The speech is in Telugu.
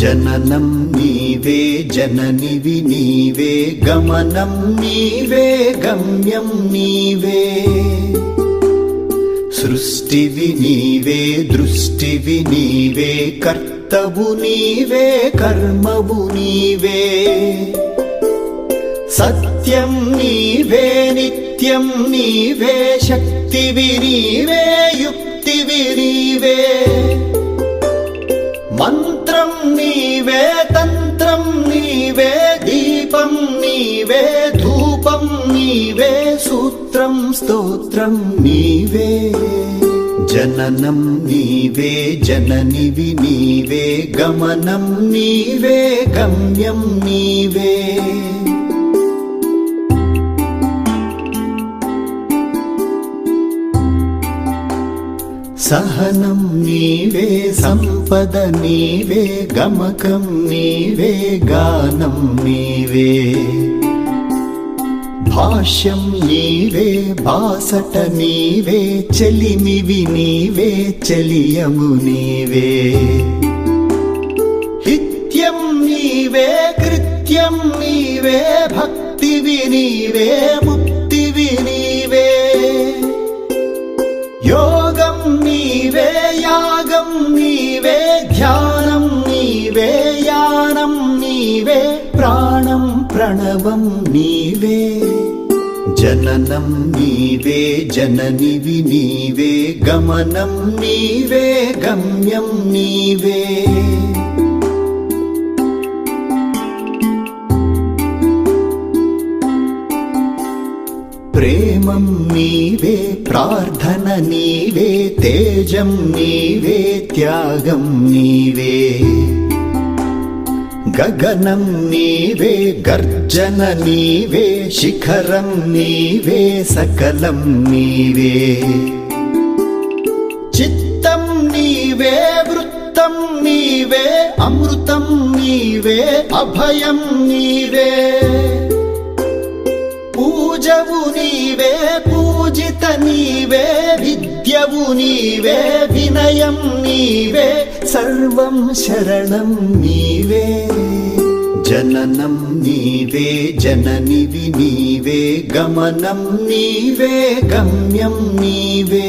జననం నీవే జననివి నీవే గమనం నీవే గమ్యం నీవే. సృష్టివి నీవే దృష్టివి నీవే కర్తవు నీవే కర్మవు నీవే. సత్యం నీవే నిత్యం నీవే శక్తివి నీవే యుక్తి సూత్రం స్తోత్రం నీవే. జననం నీవే జననివి నీవే గమనం నీవే గమ్యం నీవే. సహనం నీవే సంపద నీవే గమకం నీవే గానం నీవే. భాష్యం నీవే బాసట నీవే చెలిమివి నీవే చెలియము నీవే. నిత్యం నీవే కృత్యం నీవే భక్తివి నీవే ముక్తివి నీవే. యోగం నీవే యాగం నీవే ధ్యానం నీవే యానం నీవే ప్రాణం ప్రణవం నీవే. జననం నీవే జననివి నీవే గమనం నీవే గమ్యం నీవే. ప్రేమం నీవే ప్రార్థన నీవే తేజం నీవే త్యాగం నీవే. గగనం నీవే గర్జన నీవే శిఖరం నీవే సకలం నీవే. చిత్తం నీవే వృత్తం నీవే అమృతం నీవే అభయం నీవే. పూజవు నీవే పూజిత నీవే విద్యవు నీవే వినయం నీవే సర్వం శరణం నీవే జననం నీవే జననివి నీవే గమనం నీవే గమ్యం నీవే.